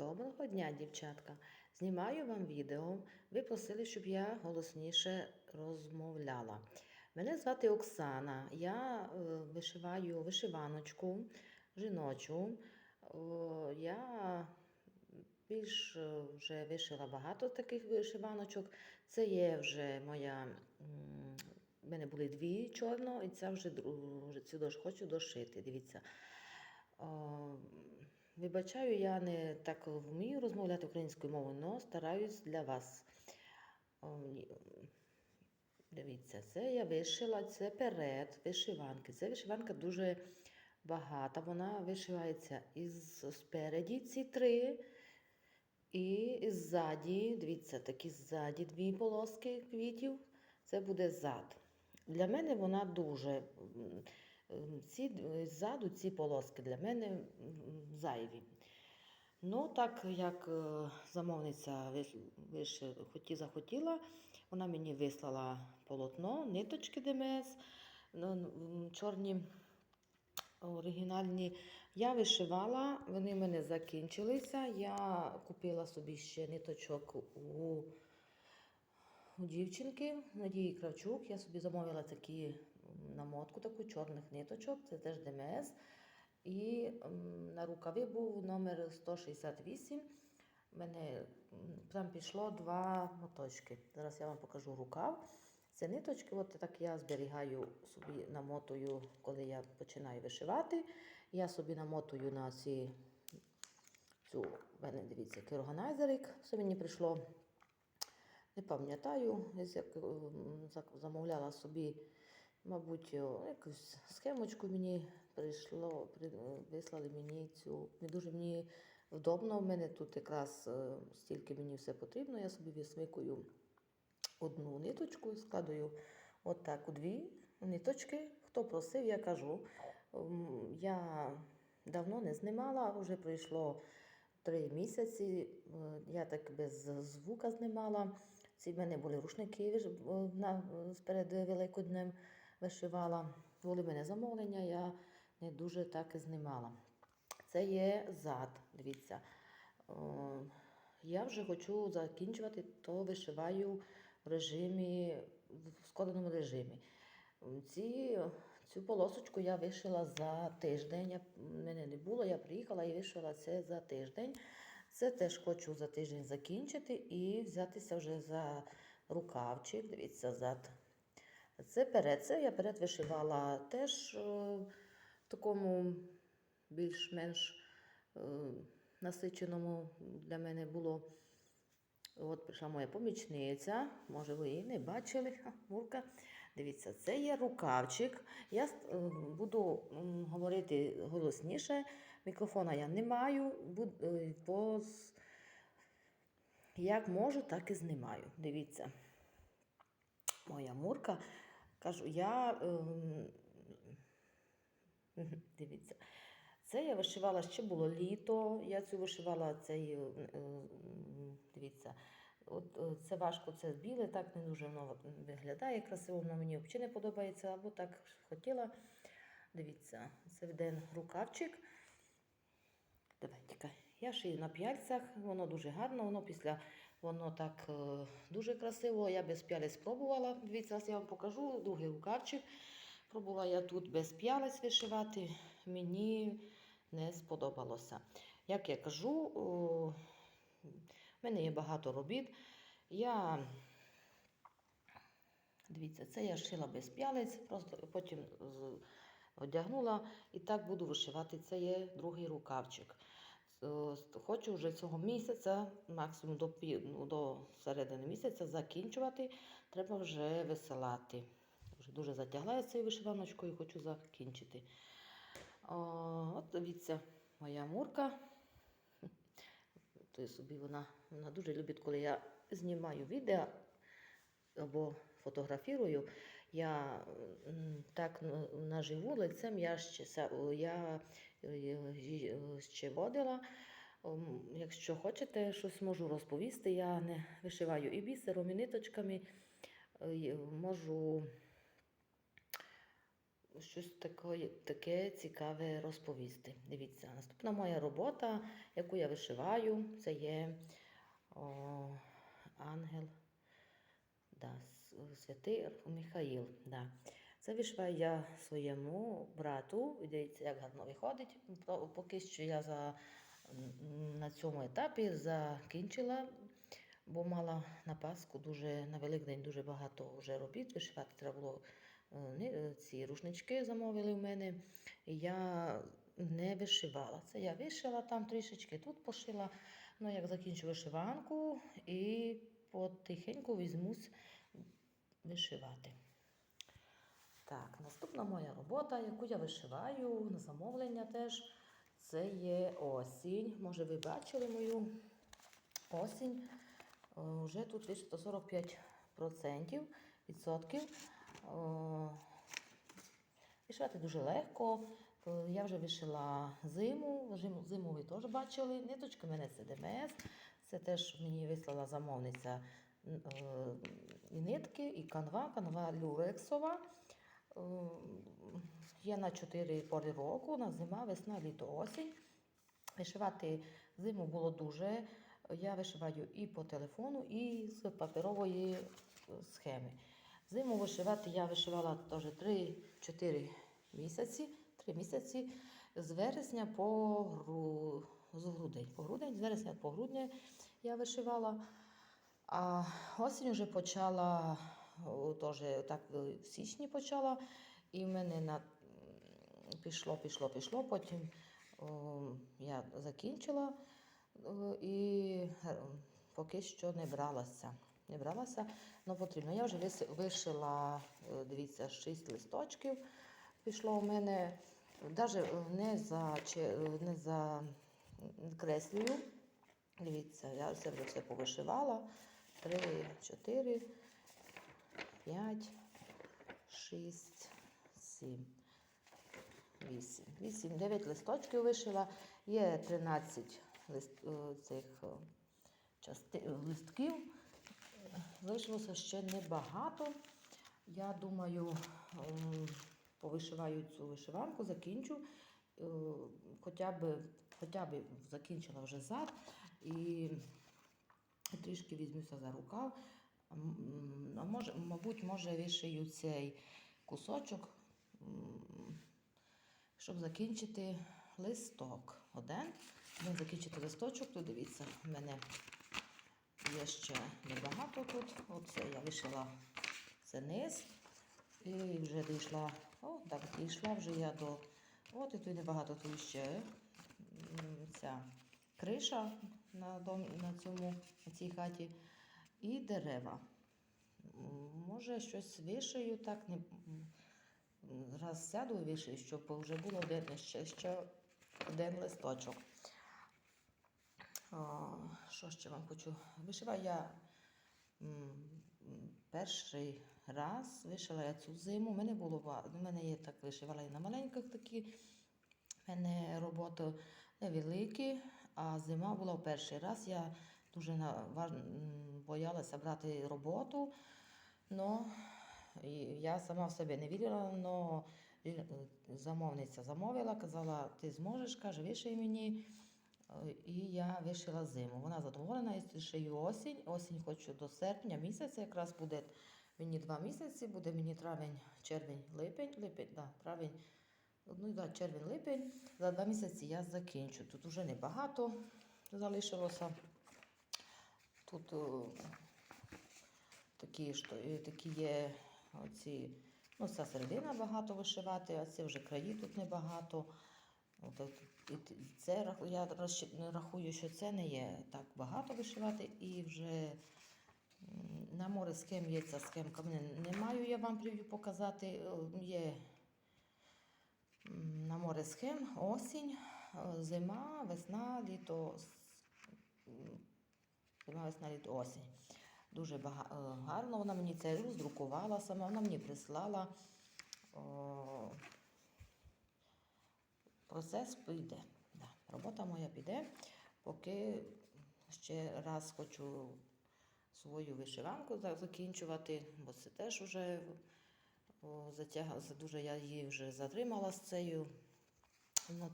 Доброго дня, дівчатка! Знімаю вам відео. Ви просили, щоб я голосніше розмовляла. Мене звати Оксана. Я е, вишиваю вишиваночку жіночу. Я більш е, вже вишила багато таких вишиваночок. Це є вже моя. В мене були дві чорно, і це вже цю хочу дошити. Дивіться. Вибачаю, я не так вмію розмовляти українською мовою, але стараюсь для вас. Дивіться, це я вишила, це перед вишиванки. Це вишиванка дуже багата. Вона вишивається із спереді ці три. І ззаді, дивіться, такі ззаді дві полоски квітів. Це буде зад. Для мене вона дуже. М, м, Ці ззаду ці полоски для мене зайві. Ну, так як е, замовниця хоті захотіла, вона мені вислала полотно, ниточки ДМС, ну, чорні оригінальні. Я вишивала, вони в мене закінчилися. Я купила собі ще ниточок у, у дівчинки Надії Кравчук. Я собі замовила такі намотку, таку чорних ниточок, це теж ДМС. І на рукаві був номер 168. У мене там пішло два моточки. Зараз я вам покажу рукав. Це ниточки, от так я зберігаю собі, намотую, коли я починаю вишивати. Я собі намотую на ці, цю, мене дивіться, який органайзерик. Все мені прийшло. Не пам'ятаю, замовляла собі, мабуть, якусь схемочку мені прийшло, вислали мені цю. Дуже мені вдобно. В мене тут якраз е, стільки мені все потрібно. Я собі висмикую одну ниточку і складую отак у дві ниточки. Хто просив, я кажу. Я давно не знімала, вже пройшло три місяці. Е, Я так без звука знімала. Ці в мене були рушники е, перед Великоднем вишивала. Були мене замовлення, я не дуже так і знімала. Це є зад, дивіться. Я вже хочу закінчувати, то вишиваю в режимі, в складеному режимі. Ці, цю полосочку я вишила за тиждень. Я, мене не було, я приїхала і вишила це за тиждень. Це теж хочу за тиждень закінчити і взятися вже за рукавчик. Дивіться, зад. Це перед. Це я перед вишивала теж е, в такому більш-менш е, насиченому для мене було. От прийшла моя помічниця, може ви її не бачили, Мурка. Дивіться, це є рукавчик. Я е, буду говорити голосніше. Мікрофона я не маю, бо як можу, так і знімаю. Дивіться, моя мурка. Кажу, я ем, дивіться. Це я вишивала ще було літо. Я цю вишивала цей, е, е, дивіться, от е, це важко, це біле, так не дуже воно виглядає красиво, воно мені взагалі не подобається, або так хотіла. Дивіться, це один рукавчик. Давайте. Я шию на п'яльцях, воно дуже гарно, воно після воно так е, дуже красиво. Я без п'ялець спробувала. Дивіться, я вам покажу другий рукавчик. Пробувала я тут без п'ялець вишивати. Мені не сподобалося. Як я кажу, в мене є багато робіт. Я Дивіться, це я шила без п'ялець, просто потім одягнула і так буду вишивати. Це є другий рукавчик. Е, Хочу вже цього місяця, максимум до, ну, до середини місяця, закінчувати. Треба вже висилати. Вже дуже затягла я цією вишиваночкою, хочу закінчити. О, от дивіться, моя мурка. То собі вона, вона дуже любить, коли я знімаю відео або фотографірую, я так наживу лицем я ще, я е, е, ще водила. Якщо хочете, щось можу розповісти. Я не вишиваю і бісером, і ниточками. Е, Можу щось таке, таке цікаве розповісти. Дивіться, наступна моя робота, яку я вишиваю, це є о, ангел. Да, с- святий Михаїл. Да. Це вишиваю я своєму брату. Дивіться, як гарно виходить. Поки що я за, на цьому етапі закінчила, бо мала на Пасху дуже на Великдень дуже багато вже робіт. Вишивати треба було е, е, ці рушнички замовили в мене. Я не вишивала. Це я вишила там трішечки, тут пошила. Ну, як закінчу вишиванку і потихеньку візьмусь вишивати. Так, наступна моя робота, яку я вишиваю на замовлення теж, це є осінь. Може, ви бачили мою осінь. Е, Вже тут вишито 45% відсотків. Е, Вишивати дуже легко. Е, Я вже вишила зиму. Зиму, ви теж бачили. Ниточки в мене це ДМС. Це теж мені вислала замовниця е, і нитки, і канва, канва люрексова. Е, Є на 4 пори року, на зима, весна, літо, осінь. Вишивати зиму було дуже. Я вишиваю і по телефону, і з паперової е, схеми. Зиму вишивати я вишивала теж 3-4 місяці. 3 місяці з вересня по гру... з грудень. По грудень, з вересня по грудня я вишивала. А осінь вже почала, теж так в січні почала, і в мене на... пішло, пішло, пішло. Потім о, я закінчила о, і е, поки що не бралася. Не бралася, але потрібно. Я вже вишила, е, дивіться, 6 листочків пішло у мене. Навіть не за, не за креслюю. Дивіться, я вже все повишивала. 3, 4, 5, 6, 7, 8. 8, 9 листочків вишила. Є 13 лист, е, цих е, части, е, листків. Залишилося ще небагато. Я думаю, повишиваю цю вишиванку, закінчу. Хоча б, хоча б закінчила вже зад і трішки візьмуся за рукав. А може, мабуть, може вишию цей кусочок, щоб закінчити листок. Один. Один закінчити листочок, то дивіться, в мене є ще небагато тут. Оце я вишила це низ. І вже дійшла, о, так, дійшла вже я до. От і тут небагато тут ще ця криша на, дом, на, цьому, на цій хаті і дерева. Може, щось вишию, так не раз сяду вишию, щоб вже було один, ще, ще один листочок. О, що ще вам хочу? Вишиваю я м, перший раз вишила я цю зиму. У мене було у мене є так вишивала і на маленьких такі. У мене роботи невеликі, а зима була в перший раз. Я дуже боялася брати роботу. Но я сама в себе не вірила, але замовниця замовила, казала, ти зможеш, каже, виший мені. Е, І я вишила зиму. Вона задоволена, я шию осінь. Осінь хочу до серпня місяця, якраз буде мені два місяці, буде мені травень, червень, липень, липень, да, травень, ну да, червень, липень. За два місяці я закінчу. Тут вже небагато залишилося. Тут о, такі, що, е, такі є оці, ну, ця середина багато вишивати, а це вже краї тут небагато. І це я рахую, що це не є так багато вишивати, і вже на море схем є ця схемка. Не маю я вам прев'ю показати. Е, Є на море схем осінь, е, зима, весна, літо, зима, весна, літо, осінь. Дуже е, гарно. Вона мені це роздрукувала сама, вона мені прислала. О, процес піде. Да, робота моя піде, поки ще раз хочу свою вишиванку закінчувати, бо це теж вже О. Дуже я її вже затримала з цією. М,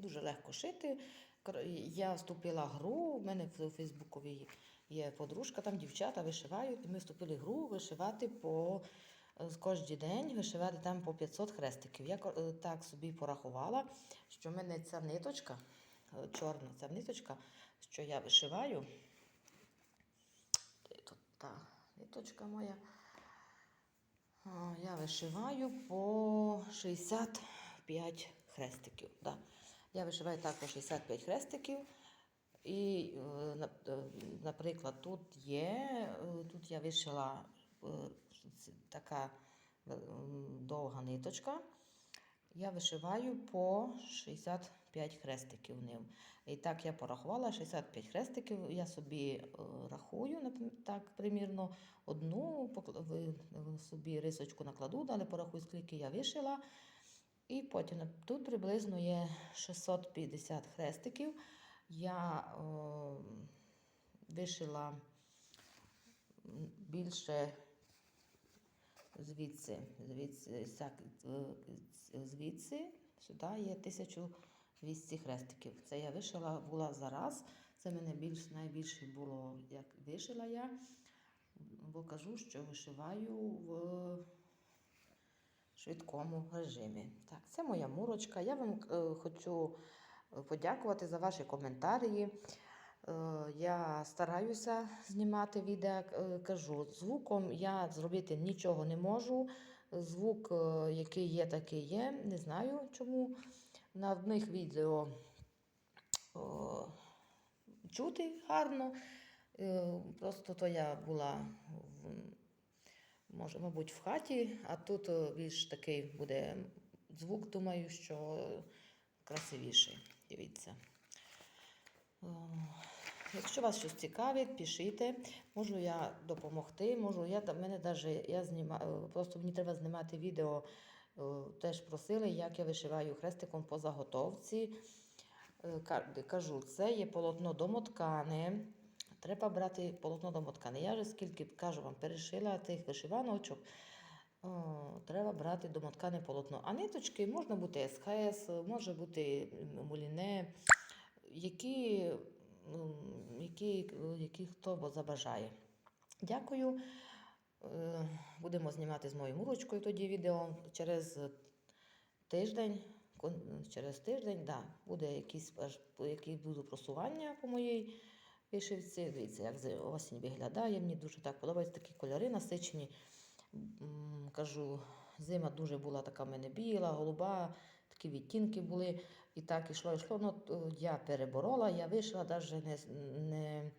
дуже легко шити. Я вступила в гру. У мене в Фейсбуковій є подружка, там дівчата вишивають. І ми вступили в гру вишивати по кожен день вишивати там по 500 хрестиків. Я е, так собі порахувала, що в мене ця ниточка, е, чорна ця ниточка, що я вишиваю. Тут та ниточка моя. Вишиваю по 65 хрестиків. Да. Я вишиваю так по 65 хрестиків. І, е, е, наприклад, тут є, е, тут я вишила така довга ниточка. Я вишиваю по 65 хрестиків ним. І так я порахувала 65 хрестиків. Я собі е, рахую так примірно одну собі рисочку накладу, далі порахую, скільки я вишила. І потім тут приблизно є 650 хрестиків. Я е, вишила більше звідси, звідси, е, звідси сюди є 1200 хрестиків. Це я вишила була зараз. Це мене більш найбільше було, як вишила я, бо кажу, що вишиваю в швидкому режимі. Так, це моя мурочка. Я вам е, хочу подякувати за ваші коментарі. Е, Я стараюся знімати відео, е, кажу, звуком я зробити нічого не можу. Звук, який є, такий є. Не знаю чому. На одних відео о, чути гарно. Е, Просто то я була в, може, мабуть, в хаті, а тут е, більш такий буде звук, думаю, що красивіший. Дивіться. О, Якщо вас щось цікавить, пишіть. Можу я допомогти. Можу я мене даже я знімаю, просто мені треба знімати відео. Е, Теж просили, як я вишиваю хрестиком по заготовці. Е, Кажу, це є полотно домоткане. Треба брати полотно домоткане. Я вже скільки кажу вам, перешила тих вишиваночок. О, треба брати домоткане полотно. А ниточки можна бути СХС, може бути муліне, які, які, які хто забажає. Дякую. Е, Будемо знімати з моєю мурочкою тоді відео через тиждень. Через тиждень, да, буде якісь, які будуть просування по моїй вишивці. Дивіться, як осінь виглядає. Мені дуже так подобаються такі кольори насичені. Кажу, зима дуже була така в мене біла, голуба, такі відтінки були. І так ішло, ішло. Ну, я переборола, я вийшла, навіть не, не,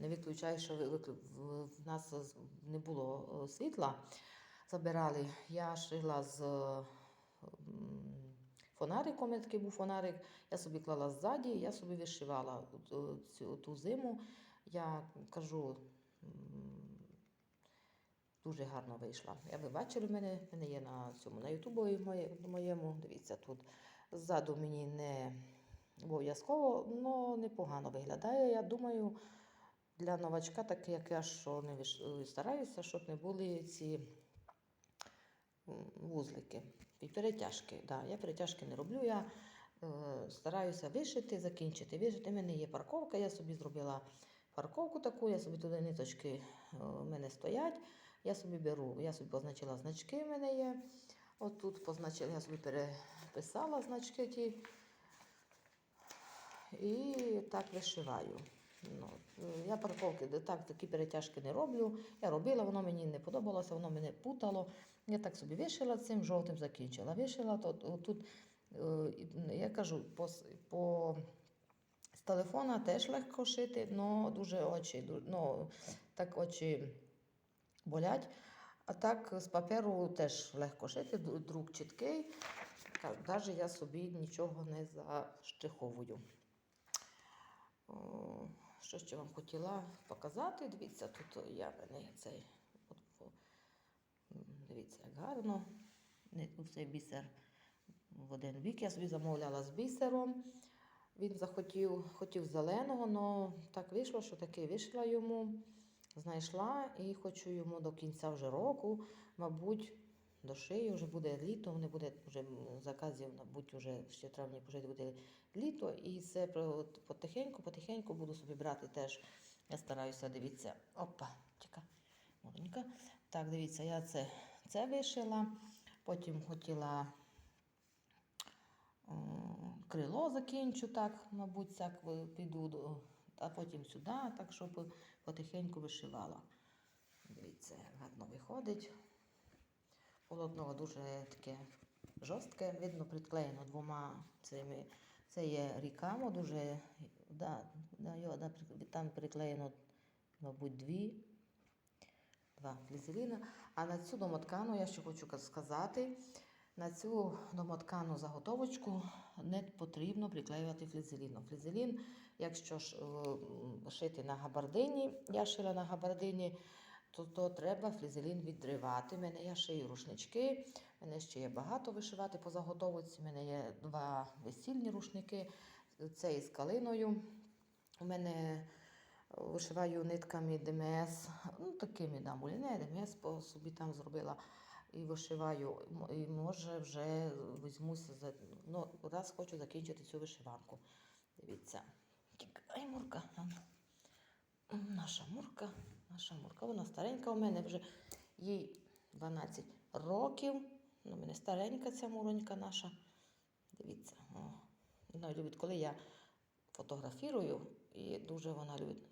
не виключаю, що в, нас не було е, світла. Забирали. Я шила з фонариком, у такий був фонарик. Я собі клала ззаді, я собі вишивала цю, ту зиму. Я кажу, дуже гарно вийшла. Я ви бачили мене, в мене є на цьому на Ютубі моєму. Дивіться, тут ззаду мені не обов'язково, але непогано виглядає. Я думаю, для новачка, таке як я, що не виш... стараюся, щоб не були ці вузлики і перетяжки. Да, я перетяжки не роблю. Я е, стараюся вишити, закінчити. Вишити. У мене є парковка, я собі зробила парковку таку, я собі туди ниточки е, в мене стоять. Я собі беру, я собі позначила значки в мене є. От позначила, я собі переписала значки ті. І так вишиваю. Ну, я парковки так, такі перетяжки не роблю. Я робила, воно мені не подобалося, воно мене путало. Я так собі вишила цим жовтим закінчила. Вишила то, тут, е, я кажу, по, по з телефона теж легко шити, але дуже очі, ну, так очі болять. А так з паперу теж легко шити, друк чіткий. Навіть я собі нічого не заштриховую. Що ще вам хотіла показати? Дивіться, тут я мене цей. От, дивіться, як гарно. Цей бісер в один бік. Я собі замовляла з бісером. Він захотів, хотів зеленого, але так вийшло, що таки вийшла йому. Знайшла і хочу йому до кінця вже року, мабуть, дошию, вже буде літо, не буде вже заказів, мабуть, вже ще травні вже буде літо. І це потихеньку, потихеньку буду собі брати теж. Я стараюся, дивіться, опа, чекай, маленька. Так, дивіться, я це, це вишила, потім хотіла м, крило закінчу, так, мабуть, так піду, до- а потім сюди, так, щоб потихеньку вишивала. Дивіться, гарно виходить. Полотно дуже таке жорстке, видно, приклеєно двома цими. Це є рікамо, дуже да, да, там приклеєно, мабуть, дві, два флізеліна. А на цю домоткану я ще хочу сказати. На цю домоткану заготовочку не потрібно приклеювати флізеліном. Флізелін, якщо ж е, шити на габардині, я шила на габардині, то, то треба флізелін відривати. У мене я шию рушнички, у мене ще є багато вишивати по заготовці. У мене є два весільні рушники, це із калиною. У мене е, вишиваю нитками ДМС, ну такими да, муліне, ДМС по собі там зробила. І вишиваю, і може вже візьмуся за. Ну, раз хочу закінчити цю вишиванку. Дивіться. Ай, Мурка. Наша Мурка, наша Мурка. Вона старенька у мене вже їй 12 років. У мене старенька ця муронька наша. Дивіться. Вона любить, коли я фотографірую, і дуже вона любить